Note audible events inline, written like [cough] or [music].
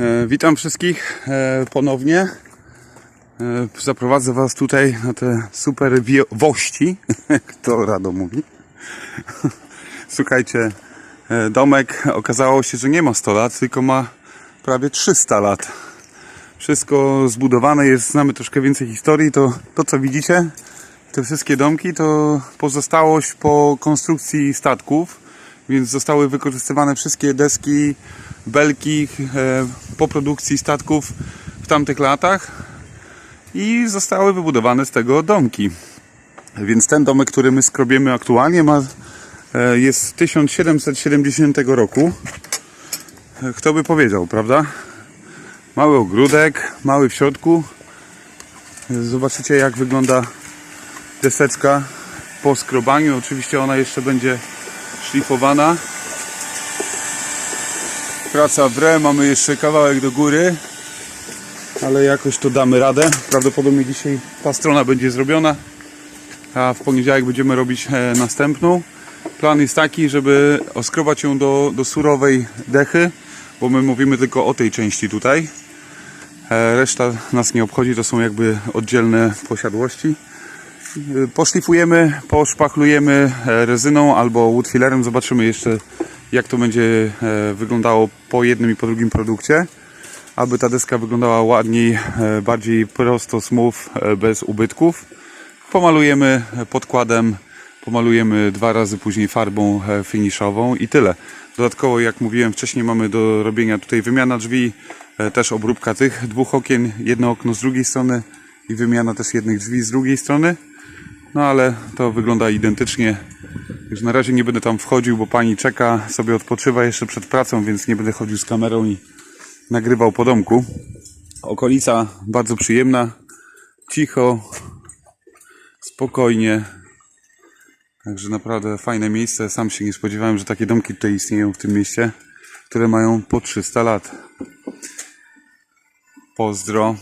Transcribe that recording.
E, Witam wszystkich e, ponownie. E, Zaprowadzę Was tutaj na te super wości, jak [laughs] to Rado mówi. [laughs] Słuchajcie, domek okazało się, że nie ma 100 lat, tylko ma prawie 300 lat. Wszystko zbudowane jest, znamy troszkę więcej historii. To, to co widzicie, te wszystkie domki to pozostałość po konstrukcji statków, więc zostały wykorzystywane wszystkie deski, belki po produkcji statków w tamtych latach i zostały wybudowane z tego domki. Więc ten domek, który my skrobiemy aktualnie ma, e, jest z 1770 roku. E, Kto by powiedział, prawda? Mały ogródek, mały w środku. E, Zobaczycie jak wygląda deseczka po skrobaniu. Oczywiście ona jeszcze będzie szlifowana. Praca w re, mamy jeszcze kawałek do góry, ale jakoś to damy radę. Prawdopodobnie dzisiaj ta strona będzie zrobiona, a w poniedziałek będziemy robić e, następną. Plan jest taki, żeby oskrobać ją do, do surowej dechy, bo my mówimy tylko o tej części tutaj. E, Reszta nas nie obchodzi, to są jakby oddzielne posiadłości. E, Poszlifujemy, poszpachlujemy rezyną albo woodfillerem. Zobaczymy jeszcze jak to będzie e, wyglądało po jednym i po drugim produkcie. Aby ta deska wyglądała ładniej, e, bardziej prosto, smooth, e, bez ubytków. Pomalujemy podkładem, pomalujemy dwa razy później farbą finishową i tyle. Dodatkowo, jak mówiłem wcześniej, mamy do robienia tutaj wymiana drzwi, też obróbka tych dwóch okien, jedno okno z drugiej strony i wymiana też jednych drzwi z drugiej strony. No ale to wygląda identycznie. Już na razie nie będę tam wchodził, bo pani czeka, sobie odpoczywa jeszcze przed pracą, więc nie będę chodził z kamerą i nagrywał po domku. Okolica bardzo przyjemna, cicho, spokojnie. Także naprawdę fajne miejsce. Sam się nie spodziewałem, że takie domki tutaj istnieją w tym mieście, które mają po 300 lat. Pozdro.